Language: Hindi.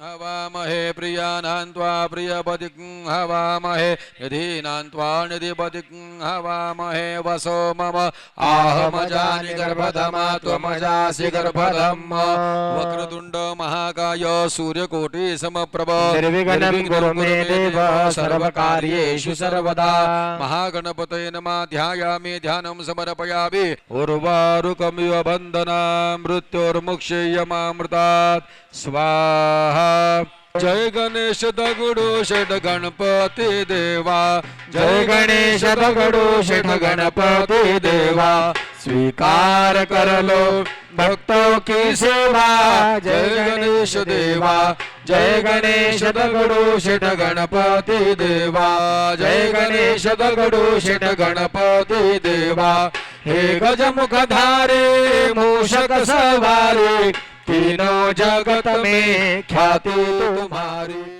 हवामहे प्रियाणां त्वा प्रियपतिं हवामहे निधीनां त्वा निधिपतिं हवामहे वसो मम आहमजानि गर्भधमा त्वमजासि गर्भधम् वक्रतुण्ड महाकाय सूर्यकोटि समप्रभ निर्विघ्नं कुरु मे देव सर्वकार्येषु सर्वदा। महागणपतये नमः। ध्यायामि ध्यानं समर्पयामि। उर्वारुकमिव बन्धना मृत्योर्मुक्षयमामृतात् स्वाहा। जय गणेश दगुडो षड गणपती देवा. जय गणेश दगडो शेठ गणपती देवा. स्वीकार कर लो भक्तों की सेवा. जय गणेश देवा. जय गणेश दगडो शेठ गणपती देवा. जय गणेश दगडो शेठ गणपती देवा. हे गजमुख धारे, मूषक सवारी. तीनों जगत में ख्याति तुम्हारी।